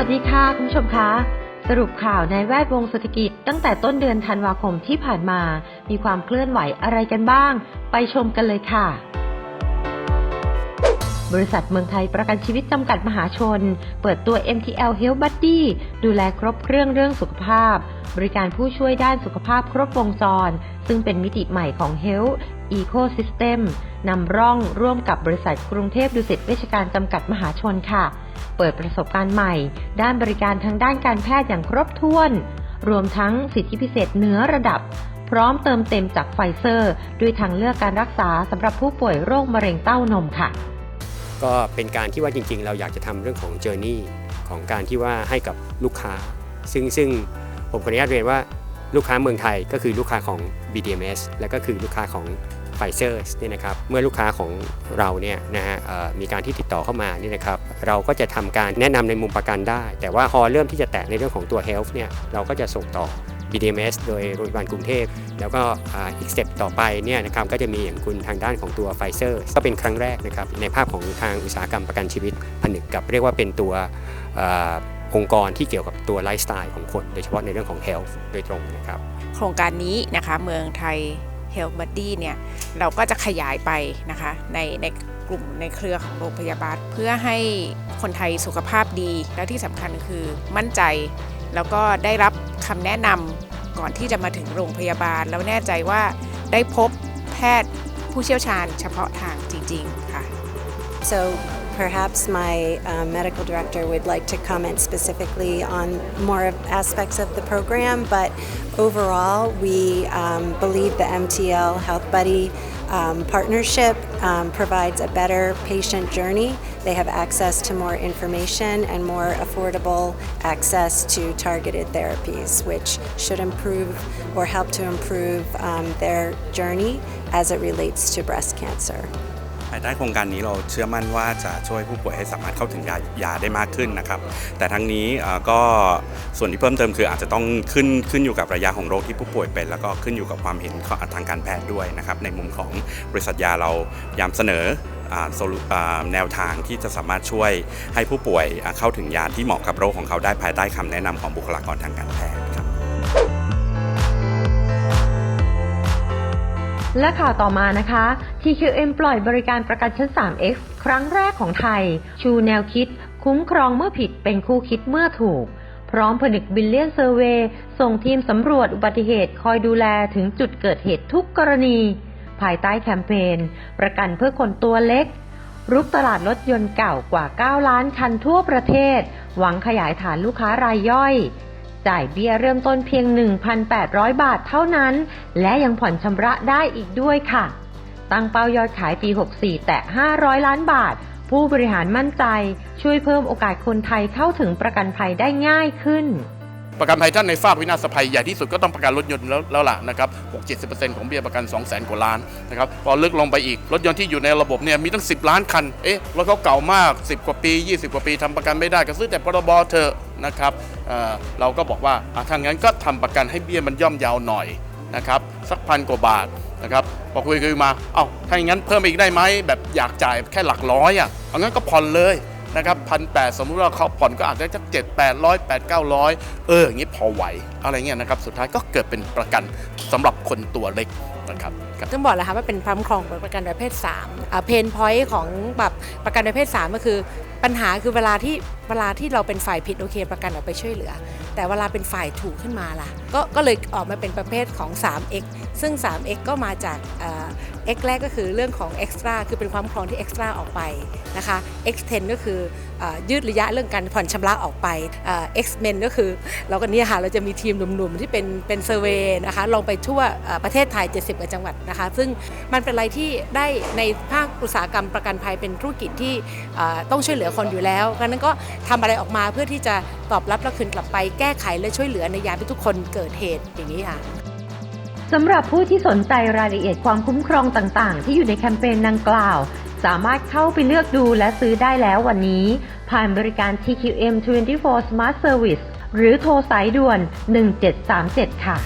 วัสดีค่ะ คุณผู้ชมคะ สรุปข่าวในแวดวงเศรษฐกิจ ตั้งแต่ต้นเดือนธันวาคมที่ผ่านมา มีความเคลื่อนไหวอะไรกันบ้าง ไปชมกันเลยค่ะบริษัทเมืองไทยประกันชีวิตจำกัดมหาชน เปิดตัว MTL Health Buddy ดูแลครบเครื่องเรื่องสุขภาพ บริการผู้ช่วยด้านสุขภาพครบวงจร ซึ่งเป็นมิติใหม่ของ Health Ecosystem นำร่องร่วมกับบริษัทกรุงเทพดุสิตเวชการจำกัดมหาชนค่ะ เปิดประสบการณ์ใหม่ ด้านบริการทางด้านการแพทย์อย่างครบถ้วน รวมทั้งสิทธิพิเศษเหนือระดับ พร้อมเติมเต็มจากไฟเซอร์ ด้วยทางเลือกการรักษาสำหรับผู้ป่วยโรคมะเร็งเต้านมค่ะ ก็เป็นการที่ว่าจริง ๆ เราอยากจะทำเรื่องของเจอร์นี่ของการที่ว่าให้กับลูกค้า ซึ่งซึ่งผมขออนุญาตเรียนว่าลูกค้าเมืองไทยก็คือลูกค้าของ BDMS และก็คือลูกค้าของ ไฟเซอร์เนี่ยนะครับเมื่อลูกค้าของเราเนี่ยนะฮะมีการที่ติดต่อเข้ามานี่นะครับเราก็จะทำการแนะนำในมุมประกันได้ แต่ว่าพอเริ่มที่จะแตะในเรื่องของตัว Health เนี่ยเราก็จะส่งต่อ BDMS โดยโรงพยาบาลกรุงเทพ แล้วก็อีกสเต็ปต่อไปเนี่ยนะครับก็จะมีอย่างคุณทางด้านของตัวไฟเซอร์ก็เป็นครั้งแรกนะครับในภาพของทางอุตสาหกรรมประกันชีวิตผนึกกับเรียกว่าเป็นตัวอ่าองค์กรที่เกี่ยวกับตัวไลฟ์สไตล์ของคน โดยเฉพาะในเรื่องของ health โดยตรงนะครับ โครงการนี้นะคะเมืองไทย Health Buddy เนี่ยเราก็จะขยายไปนะคะในในกลุ่มในเครือของโรงพยาบาล เพื่อให้คนไทยสุขภาพดี และที่สำคัญคือมั่นใจ แล้วก็ได้รับคำแนะนำก่อนที่จะมาถึงโรงพยาบาล แล้วแน่ใจว่าได้พบแพทย์ผู้เชี่ยวชาญเฉพาะทางจริง ๆ ค่ะ So perhaps my uh, medical director would like to comment specifically on more aspects of the program, but overall, we um, believe the MTL Health Buddy um, partnership um, provides a better patient journey. They have access to more information and more affordable access to targeted therapies, which should improve or help to improve um, their journey as it relates to breast cancer. ายใต้โครงการนี้เราเชื่อมั่นว่าจะช่วยผู้ป่วยให้สามารถเข้าถึงยายาได้มากขึ้นนะครับ แต่ทั้งนี้ก็ส่วนที่เพิ่มเติมคืออาจจะต้องขึ้นขึ้นอยู่กับระยะของโรคที่ผู้ป่วยเป็น แล้วก็ขึ้นอยู่กับความเห็นของทางการแพทย์ด้วยนะครับ ในมุมของบริษัทยาเรายามเสนอแนวทางที่จะสามารถช่วยให้ผู้ป่วยเข้าถึงยาที่เหมาะกับโรคของเขาได้ภายใต้คำแนะนำของบุคลากรทางการแพทย์ และข่าวต่อมานะคะ TQM ปล่อยบริการประกันชั้น 3X ครั้งแรกของไทย ชูแนวคิด คุ้มครองเมื่อผิดเป็นคู่คิดเมื่อถูก พร้อมผนึกบิลเลียนเซอร์เวย์ส่งทีมสำรวจอุบัติเหตุคอยดูแลถึงจุดเกิดเหตุทุกกรณี ภายใต้แคมเปญประกันเพื่อคนตัวเล็ก รุกตลาดรถยนต์เก่ากว่า 9 ล้านคันทั่วประเทศ หวังขยายฐานลูกค้ารายย่อย จ่ายเบี้ยเริ่มต้นเพียง 1,800 บาทเท่านั้น และยังผ่อนชำระได้อีกด้วยค่ะ ตั้งเป้ายอดขายปี 64 แต่ 500 ล้านบาท ผู้บริหารมั่นใจ ช่วยเพิ่มโอกาสคนไทยเข้าถึงประกันภัยได้ง่ายขึ้น ประกันภัยท่านในฝาวินาศภัยใหญ่ที่สุดก็ต้องประกันรถยนต์แล้วแล้วล่ะนะครับ6-70%ของเบี้ยประกัน2 0 0 0 0 0กว่าล้านนะครับพอลึกลงไปอีก รถยนต์ที่อยู่ในระบบเนี่ยมีตั้ง10ล้านคัน เอ๊ะ รถเขาเก่ามาก10กว่าปี20กว่าปีทำประกันไม่ได้ก็ซื้อแต่พรบเถอะนะครับเเราก็บอกว่าถ้างั้นก็ทำประกันให้เบี้ยมันย่อมยาวหน่อยนะครับสักพันกว่าบาทนะครับพอคุยคุยมา เอ้าถ้าอย่างนั้นเพิ่มอีกได้ไหมแบบอยากจ่ายแค่หลักร้อยอะเอางั้นก็ผ่อนเลย นะครับพันแสมมุติว่าเขาผ่อนก็อาจจะเจ็ดแปดร้อยแปดเก้าร้อยเอออย่างนี้พอไหวอะไรเงี้ยนะครับสุดท้ายก็เกิดเป็นประกันสำหรับคนตัวเล็กนะครับครับต้องบอกแล้วค่ะว่าเป็นความครองของประกันประเภท3เพนพอยต์ของแบบประกันประเภท 3 ก็คือ ปัญหาคือเวลาที่เวลาที่เราเป็นฝ่ายผิดโอเค ประกันออกไปช่วยเหลือ แต่เวลาเป็นฝ่ายถูกขึ้นมาล่ะก็ก็เลยออกมาเป็นประเภทของ 3x ซึ่ง 3x ก็มาจากเอ่อ x แรกก็คือเรื่องของ extra คือเป็นความครองที่ extra ออกไปนะคะ x 10ก็คืออยืดระยะเรื่องการผ่อนชำระออกไป x men ก็คือ เราก็เนี่ยค่ะเราจะมีทีมหนุ่มๆ ที่เป็นเป็นเซอร์เวย์นะคะลงไปทั่วประเทศไทย 70กว่าจังหวัดนะคะ ซึ่งมันเป็นอะไรที่ได้ในภาคอุตสาหกรรมประกันภัยเป็นธุรกิจที่ต้องช่วยเหลือคนอยู่แล้วดังนั้นก็ทำอะไรออกมาเพื่อที่จะตอบรับและคืนกลับไปแก้ไขและช่วยเหลือในยามที่ทุกคนเกิดเหตุอย่างนี้ค่ะสำหรับผู้ที่สนใจรายละเอียดความคุ้มครองต่างๆ ที่อยู่ในแคมเปญดังกล่าว สามารถเข้าไปเลือกดูและซื้อได้แล้ววันนี้ ผ่านบริการ TQM 24 Smart Service หรือโทรสายด่วน 1737 ค่ะ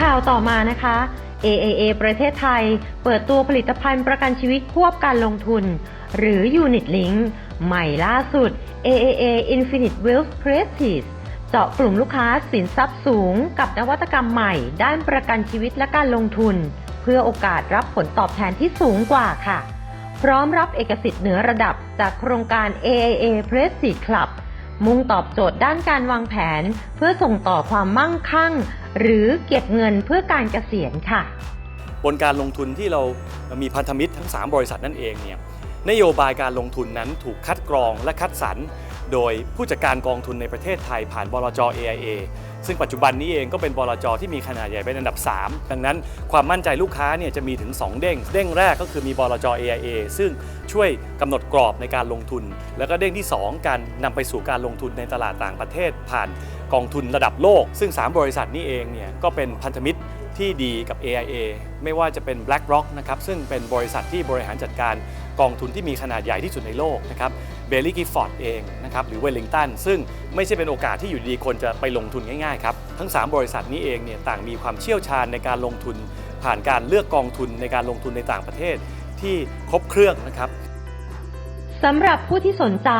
ข่าวต่อมานะคะ AAA ประเทศไทย เปิดตัวผลิตภัณฑ์ประกันชีวิตควบการลงทุน หรือ Unit Link ใหม่ล่าสุด AAA Infinite Wealth Prestige เจาะกลุ่มลูกค้าสินทรัพย์สูงกับนวัตกรรมใหม่ ด้านประกันชีวิตและการลงทุน เพื่อโอกาสรับผลตอบแทนที่สูงกว่าค่ะ พร้อมรับเอกสิทธิ์เหนือระดับจากโครงการ AAA Prestige Club มุ่งตอบโจทย์ด้านการวางแผน เพื่อส่งต่อความมั่งคั่ง หรือเก็บเงินเพื่อการเกษียณค่ะ บนการลงทุนที่เรามีพันธมิตรทั้ง 3 บริษัทนั่นเองเนี่ย นโยบายการลงทุนนั้นถูกคัดกรองและคัดสรร โดยผู้จัดการกองทุนในประเทศไทยผ่านบลจ AIA ซึ่งปัจจุบันนี้เองก็เป็นบลจที่มีขนาดใหญ่เป็นอันดับ 3 ดังนั้นความมั่นใจลูกค้าเนี่ยจะมีถึง 2 เด้ง เด้งแรกก็คือมีบลจ AIA ซึ่งช่วยกำหนดกรอบในการลงทุน แล้วก็เด้งที่ 2 การนำไปสู่การลงทุนในตลาดต่างประเทศ ผ่านกองทุนระดับโลก ซึ่ง 3 บริษัทนี้เองเนี่ยก็เป็นพันธมิตรที่ดีกับ AIA ไม่ว่าจะเป็น BlackRock นะครับซึ่งเป็นบริษัทที่บริหารจัดการ กองทุนที่มีขนาดใหญ่ที่สุดในโลกนะครับเบลลี่กิฟฟอร์ดเองนะครับหรือเวลลิงตันซึ่งไม่ใช่เป็นโอกาสที่อยู่ดีคนจะไปลงทุนง่ายๆครับทั้ง 3 บริษัทนี้เองเนี่ยต่างมีความเชี่ยวชาญในการลงทุน ผ่านการเลือกกองทุนในการลงทุนในต่างประเทศที่ครบเครื่องนะครับสำหรับผู้ที่สนใจ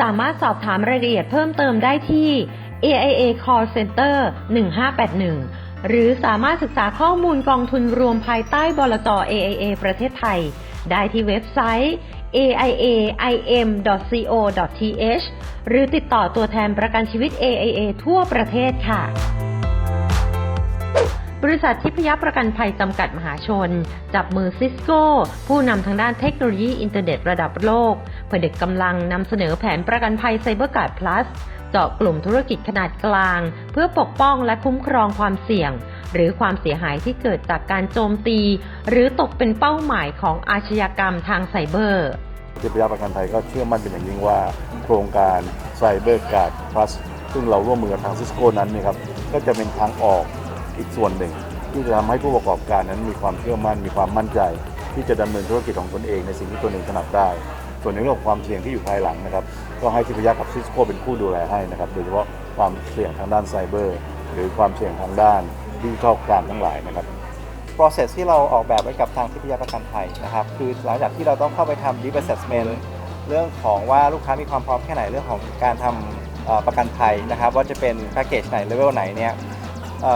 สามารถสอบถามรายละเอียดเพิ่มเติมได้ที่ AIA Call Center 1581 หรือสามารถศึกษาข้อมูลกองทุนรวมภายใต้บลจ AIA ประเทศไทย ได้ที่เว็บไซต์ aiaim.co.th หรือติดต่อตัวแทนประกันชีวิต AIA ทั่วประเทศค่ะ บริษัททิพยประกันภัยจำกัดมหาชน จับมือซิสโก้ ผู้นำทางด้านเทคโนโลยีอินเทอร์เน็ตระดับโลกผนึกกำลังนำเสนอแผนประกันภัยไซเบอร์การ์ด plus เจาะกลุ่มธุรกิจขนาดกลาง เพื่อปกป้องและคุ้มครองความเสี่ยง หรือความเสียหายที่เกิดจากการโจมตี หรือตกเป็นเป้าหมายของอาชญากรรมทางไซเบอร์ทิพยประกันภัยก็เชื่อมั่นเป็นอย่างยิ่งว่า โครงการ Cyber Guard Plus ซึ่งเราร่วมมือกับทางซิสโก้นั้นเนยครับก็จะเป็นทางออกอีกส่วนหนึ่ง ที่จะทำให้ผู้ประกอบการนั้นมีความเชื่อมั่นมีความมั่นใจ ที่จะดำเนินธุรกิจของตนเองในสิ่งที่ตนเองถนัดได้ ส่วนในเรื่องความเสี่ยงที่อยู่ภายหลังนะครับก็ให้ทิพยกับซิสโก้เป็นผู้ดูแลให้นะครับโดยเฉพาะความเสี่ยงทางด้านไซเบอร์หรือความเสี่ยงทางด้าน ดิจิทัลการทั้งหลายนะครับ process ที่เราออกแบบไว้กับทางทิพยประกันภัยนะครับ คือหลังจากที่เราต้องเข้าไปทำ deep assessment เรื่องของว่าลูกค้ามีความพร้อมแค่ไหนเรื่องของการทำประกันภัยนะครับ ว่าจะเป็นแพ็กเกจไหนเลเวลไหนเนี่ย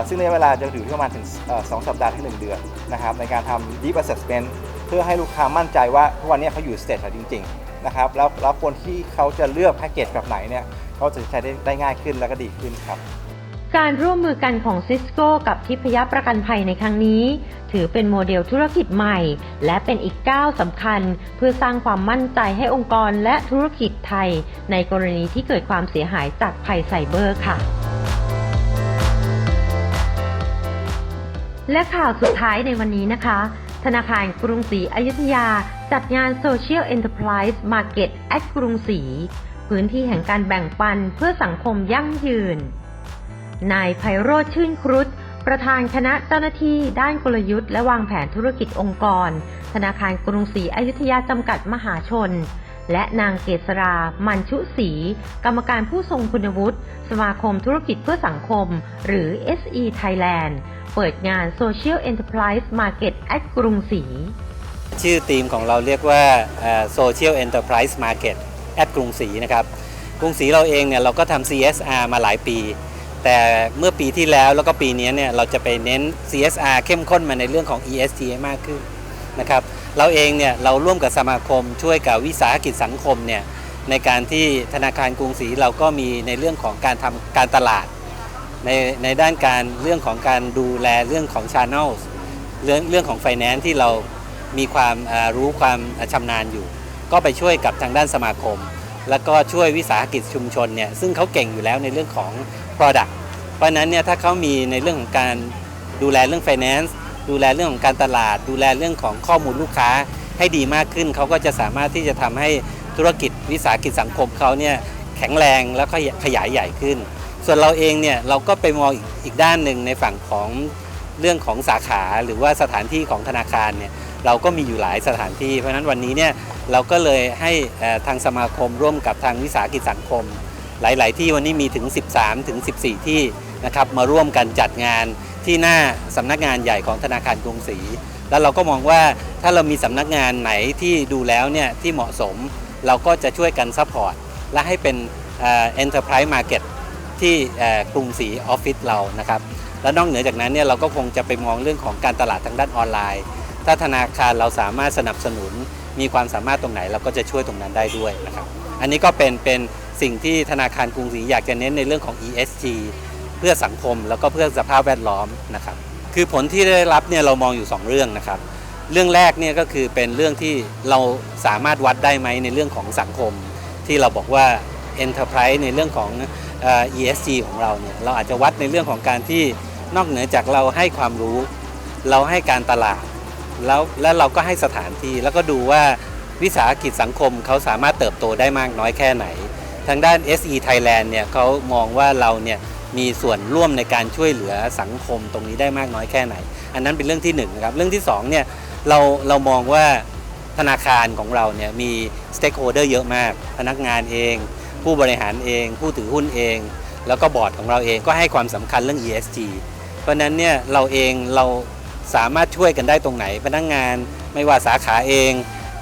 ซึ่งระยะเวลาจะอยู่ที่ประมาณถึงสองสัปดาห์ถึงหนึ่งเดือนนะครับในการทำ deep assessment เพื่อให้ลูกค้ามั่นใจว่าทุกวันนี้เขาอยู่สเตจไหนจริงๆนะครับแล้วแล้วคนที่เขาจะเลือกแพ็กเกจแบบไหนเนี่ยเขาจะใช้ได้ได้ง่ายขึ้นแล้วก็ดีขึ้นครับ การร่วมมือกันของซิสโก้กับทิพยประกันภัยในครั้งนี้ ถือเป็นโมเดลธุรกิจใหม่ และเป็นอีกก้าวสำคัญ เพื่อสร้างความมั่นใจให้องค์กรและธุรกิจไทย ในกรณีที่เกิดความเสียหายจากภัยไซเบอร์ค่ะ และข่าวสุดท้ายในวันนี้นะคะ ธนาคารกรุงศรีอยุธยา จัดงาน Social Enterprise Market at กรุงศรีพื้นที่แห่งการแบ่งปันเพื่อสังคมยั่งยืน นายไพโรธชื่นครุฑประธานคณะเจ้าหน้าที่ด้านกลยุทธ์และวางแผนธุรกิจองค์กร ธนาคารกรุงศรีอยุธยาจำกัดมหาชน และนางเกษรา มันชุศรีกรรมการผู้ทรงคุณวุฒิสมาคมธุรกิจเพื่อสังคม หรือ SE Thailand เปิดงาน Social Enterprise Market at กรุงศรีชื่อทีมของเราเรียกว่าเอ่อ Social Enterprise Market แอดกรุงศรีนะครับ กรุงศรีเราเองเนี่ยเราก็ทำ CSR มาหลายปี แต่เมื่อปีที่แล้วแล้วก็ปีนี้เนี่ยเราจะไปเน้น CSR เข้มข้นมาในเรื่องของ ESG มากขึ้นนะครับเราเองเนี่ยเราร่วมกับสมาคมช่วยกับวิสาหกิจสังคมเนี่ยในการที่ธนาคารกรุงศรีเราก็มีในเรื่องของการทำการตลาด ในในด้านการเรื่องของการดูแลเรื่องของ channel เรื่องเรื่องของ finance ที่เรามีความรู้ความชำนาญอยู่ ก็ไปช่วยกับทางด้านสมาคม แล้วก็ช่วยวิสาหกิจชุมชนเนี่ยซึ่งเขาเก่งอยู่แล้วในเรื่องของ product เพราะนั้นเนี่ยถ้าเขามีในเรื่องของการดูแลเรื่อง finance ดูแลเรื่องของการตลาด ดูแลเรื่องของข้อมูลลูกค้าให้ดีมากขึ้น เขาก็จะสามารถที่จะทำให้ธุรกิจวิสาหกิจสังคมเขาเนี่ยแข็งแรงแล้วก็ขยายใหญ่ขึ้น ส่วนเราเองเนี่ยเราก็ไปมองอีกอีกด้านหนึ่งในฝั่งของเรื่องของสาขาหรือว่าสถานที่ของธนาคารเนี่ยเราก็มีอยู่หลายสถานที่ เพราะฉะนั้นวันนี้เนี่ย เราก็เลยให้ทางสมาคมร่วมกับทางวิสาหกิจสังคม หลาย ๆ ที่วันนี้มีถึง 13 ถึง 14 ที่นะครับมาร่วมกันจัดงานที่หน้าสำนักงานใหญ่ของธนาคารกรุงศรีแล้วเราก็มองว่าถ้าเรามีสำนักงานไหนที่ดูแล้วเนี่ยที่เหมาะสม เราก็จะช่วยกันซัพพอร์ตและให้เป็นเอ่อ enterprise market ที่กรุงศรีออฟฟิศเรานะครับและนอกเหนือจากนั้นเนี่ยเราก็คงจะไปมองเรื่องของการตลาดทางด้านออนไลน์ ถ้าธนาคารเราสามารถสนับสนุน มีความสามารถตรงไหนเราก็จะช่วยตรงนั้นได้ด้วยนะครับอันนี้ก็เป็นเป็นสิ่งที่ธนาคารกรุงศรีอยากจะเน้นในเรื่องของ ESG เพื่อสังคมแล้วก็เพื่อสภาพแวดล้อมนะครับคือผลที่ได้รับเนี่ยเรามองอยู่ 2 เรื่องนะครับ เรื่องแรกเนี่ยก็คือเป็นเรื่องที่เราสามารถวัดได้ไหมในเรื่องของสังคม ที่เราบอกว่า Enterprise ในเรื่องของ ESG ของเราเนี่ยเราอาจจะวัดในเรื่องของการที่นอกเหนือจากเราให้ความรู้ เราให้การตลาด แล้วแล้วเราก็ให้สถานที่แล้วก็ดูว่าวิสาหกิจสังคมเขาสามารถเติบโตได้มากน้อยแค่ไหน ทางด้าน SE Thailand เนี่ยเขามองว่าเราเนี่ยมีส่วนร่วมในการช่วยเหลือสังคมตรงนี้ได้มากน้อยแค่ไหน อันนั้นเป็นเรื่องที่หนึ่งนะครับเรื่องที่สองเนี่ยเราเรามองว่าธนาคารของเราเนี่ยมี stakeholder เยอะมาก พนักงานเอง ผู้บริหารเอง ผู้ถือหุ้นเอง แล้วก็บอร์ดของเราเองก็ให้ความสำคัญเรื่อง ESG เพราะนั้นเนี่ยเราเองเรา สามารถช่วยกันได้ตรงไหน พนักงานไม่ว่าสาขาเอง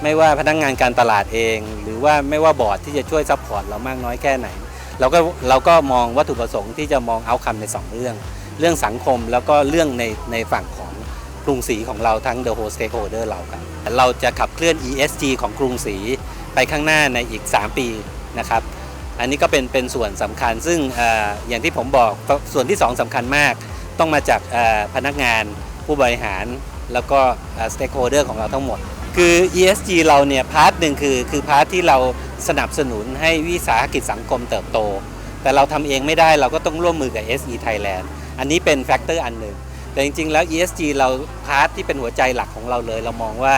ไม่ว่าพนักงานการตลาดเอง หรือว่าไม่ว่าบอร์ดที่จะช่วยซัพพอร์ตเรามากน้อยแค่ไหนเราก็เราก็มองวัตถุประสงค์ที่จะมองเอาคำใน 2 เรื่อง เรื่องสังคมแล้วก็เรื่องในในฝั่งของกรุงศรีของเราทั้ง The Whole Stakeholder เราครับเราจะขับเคลื่อน ESG ของกรุงศรีไปข้างหน้าในอีก 3 ปีนะครับอันนี้ก็เป็นเป็นส่วนสำคัญ ซึ่งออย่างที่ผมบอกส่วนที่ 2สำคัญมาก ต้องมาจากพนักงาน ผู้บริหารแล้วก็สเต็กโฮเดอร์ของเราทั้งหมด คือ ESG เราเนี่ยพาร์ทหนึ่งคือคือพาร์ทที่เราสนับสนุนให้วิสาหกิจสังคมเติบโต แต่เราทำเองไม่ได้เราก็ต้องร่วมมือกับ SE Thailand อันนี้เป็นแฟกเตอร์อันหนึ่งแต่จริงๆแล้ว ESG เราพาร์ทที่เป็นหัวใจหลักของเราเลย เรามองว่า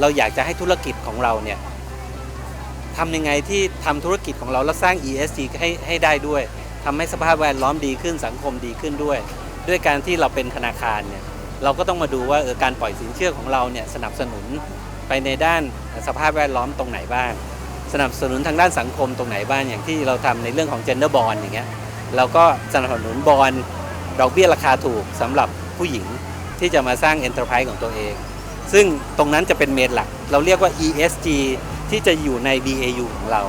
เราอยากจะให้ธุรกิจของเราเนี่ยทำยังไงที่ทำธุรกิจของเราแล้วสร้าง ESG ให้ให้ได้ด้วยทำให้สภาพแวดล้อมดีขึ้นสังคมดีขึ้นด้วย ด้วยการที่เราเป็นธนาคารเนี่ย เราก็ต้องมาดูว่าออการปล่อยสินเชื่อของเราเนี่ยสนับสนุนไปในด้านสภาพแวดล้อมตรงไหนบ้าง สนับสนุนทางด้านสังคมตรงไหนบ้างอย่างที่เราทำในเรื่องของ gender bond อย่างเงี้ยเราก็สนับสนุนบอลดอกเบี้ยราคาถูกสำหรับผู้หญิงที่จะมาสร้าง enterprise ของตัวเอง ซึ่งตรงนั้นจะเป็นเมนหลัก เราเรียกว่า ESG ที่จะอยู่ใน BAU ของเรา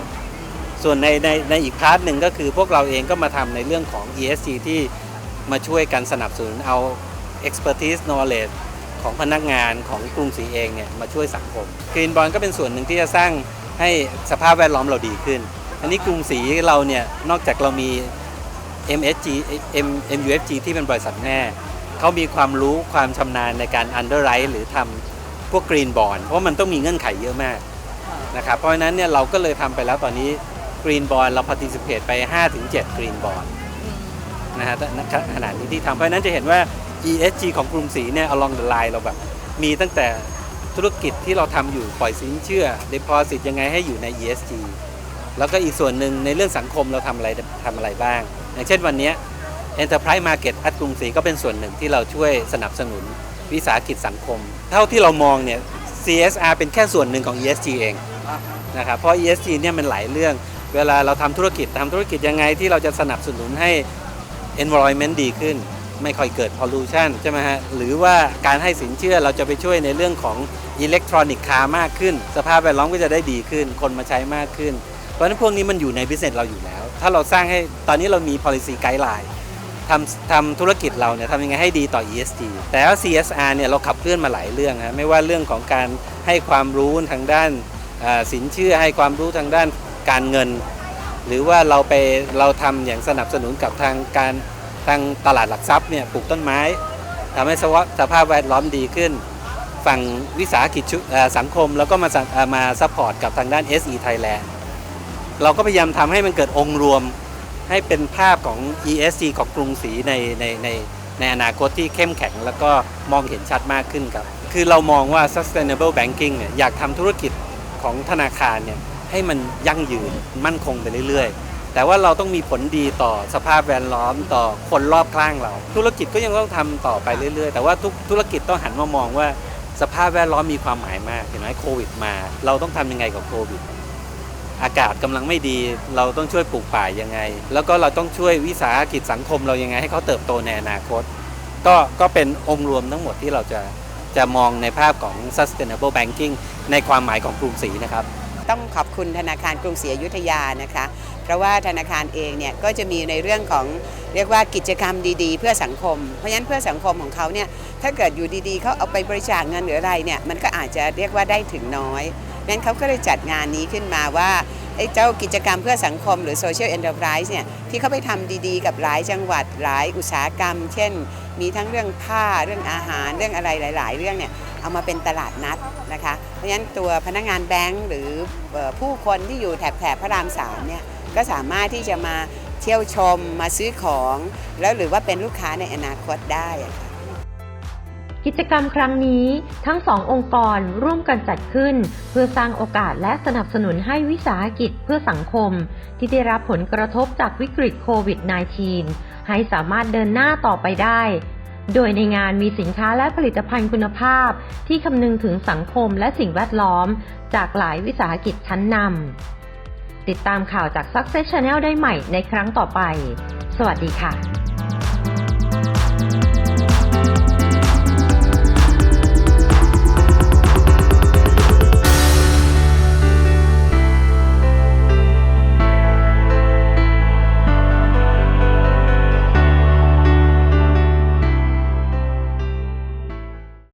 ส่วนในในในอีกพาร์ทหนึ่งก็คือพวกเราเองก็มาทำในเรื่องของ ESG ที่มาช่วยกันสนับสนุนเอา expertise knowledge ของพนักงานของกรุงศรีเองเนี่ยมาช่วยสังคม Green Bond ก็เป็นส่วนหนึ่งที่จะสร้างให้สภาพแวดล้อมเราดีขึ้น อันนี้กรุงศรีเราเนี่ยนอกจากเรามี MSG M MUFG ที่เป็นบริษัทแม่เขามีความรู้ความชำนาญในการ underwrite หรือทำพวก Green Bond เพราะมันต้องมีเงื่อนไขเยอะมากนะครับเพราะฉะนั้นเนี่ยเราก็เลยทำไปแล้วตอนนี้ Green Bond เรา participate ไป 5-7 Green Bond นะฮะขนาดนี้ที่ทำเพราะฉะนั้นจะเห็นว่า ESG ของกรุงศรีเนี่ย along the line เราแบบ มีตั้งแต่ธุรกิจที่เราทำอยู่ปล่อยสินเชื่อ deposit ยังไงให้อยู่ใน ESG แล้วก็อีกส่วนหนึ่งในเรื่องสังคมเราทำอะไรทำอะไรบ้าง อย่างเช่นวันนี้ Enterprise Market อัดกรุงศรีก็เป็นส่วนหนึ่งที่เราช่วยสนับสนุนวิสาหกิจสังคม เท่าที่เรามองเนี่ย CSR เป็นแค่ส่วนหนึ่งของ ESG เองนะครับเพราะ ESG เนี่ยมันหลายเรื่อง เวลาเราทำธุรกิจทำธุรกิจยังไงที่เราจะสนับสนุนให้ environment ดีขึ้น ไม่ค่อยเกิด pollution ใช่ไหมฮะ หรือว่าการให้สินเชื่อเราจะไปช่วยในเรื่องของ electronic car มากขึ้น สภาพแวดล้อมก็จะได้ดีขึ้น คนมาใช้มากขึ้น เพราะฉะนั้นพวกนี้มันอยู่ใน business เราอยู่แล้ว ถ้าเราสร้างให้ตอนนี้เรามี policy guideline ทำทำธุรกิจเราเนี่ยทำยังไงให้ดีต่อ ESG แต่ว่า CSR เนี่ยเราขับเคลื่อนมาหลายเรื่องฮะไม่ว่าเรื่องของการให้ความรู้ทางด้านสินเชื่อให้ความรู้ทางด้านการเงิน หรือว่าเราไปเราทำอย่างสนับสนุนกับทางการ ทางตลาดหลักทรัพย์เนี่ยปลูกต้นไม้ทำให้สภาพสภาพแวดล้อมดีขึ้น ฝั่งวิสาหกิจุสังคมแล้วก็มามาซัพพอร์ตกับทางด้าน SE Thailand เราก็พยายามทำให้มันเกิดองค์รวมให้เป็นภาพของ ESG ของกรุงศรีในในในในอนาคตที่เข้มแข็งแล้วก็มองเห็นชัดมากขึ้นครับ คือเรามองว่า sustainable banking เนี่ยอยากทำธุรกิจของธนาคารเนี่ยให้มันยั่งยืนมั่นคงไปเรื่อยๆ แต่ว่าเราต้องมีผลดีต่อสภาพแวดล้อมต่อคนรอบข้างเรา ธุรกิจก็ยังต้องทำต่อไปเรื่อยๆ แต่ว่าทุกธุรกิจต้องหันมามองว่าสภาพแวดล้อมมีความหมายมากเห็นไหมโควิดมา เราต้องทำยังไงกับโควิด อากาศกำลังไม่ดี เราต้องช่วยปลูกป่ายังไง แล้วก็เราต้องช่วยวิสาหกิจสังคมเรายังไงให้เขาเติบโตในอนาคต ก็ก็เป็นองค์รวมทั้งหมดที่เราจะจะมองในภาพของ sustainable banking ในความหมายของกรุงศรีนะครับ ต้องขอบคุณธนาคารกรุงศรีอยุธยานะคะ เพราะว่าธนาคารเองเนี่ยก็จะมีในเรื่องของเรียกว่ากิจกรรมดีๆ เพื่อสังคม เพราะฉะนั้นเพื่อสังคมของเขาเนี่ยถ้าเกิดอยู่ดีๆเขาเอาไปบริจาคเงินหรืออะไรเนี่ยมันก็อาจจะเรียกว่าได้ถึงน้อยงั้นเขาก็เลยจัดงานนี้ขึ้นมาว่า ไอ้เจ้ากิจกรรมเพื่อสังคมหรือ Social Enterprise เนี่ยที่เขาไปทำดีๆ กับหลายจังหวัดหลายอุตสาหกรรม เช่น มีทั้งเรื่องผ้าเรื่องอาหารเรื่องอะไรหลาย ๆ เรื่องเนี่ยเอามาเป็นตลาดนัดนะคะเพราะฉะนั้นตัวพนักงานแบงก์หรือผู้คนที่อยู่แถบแถบพระรามสามเนี่ยก็สามารถที่จะมาเที่ยวชมมาซื้อของ แล้วหรือว่าเป็นลูกค้าในอนาคตได้ กิจกรรมครั้งนี้ทั้งสององค์กรร่วมกันจัดขึ้น เพื่อสร้างโอกาสและสนับสนุนให้วิสาหกิจเพื่อสังคม ที่ได้รับผลกระทบจากวิกฤตโควิด -19 ให้สามารถเดินหน้าต่อไปได้ โดยในงานมีสินค้าและผลิตภัณฑ์คุณภาพ ที่คำนึงถึงสังคมและสิ่งแวดล้อม จากหลายวิสาหกิจชั้นนำติดตามข่าวจาก Success Channel ได้ใหม่ในครั้งต่อไป สวัสดีค่ะ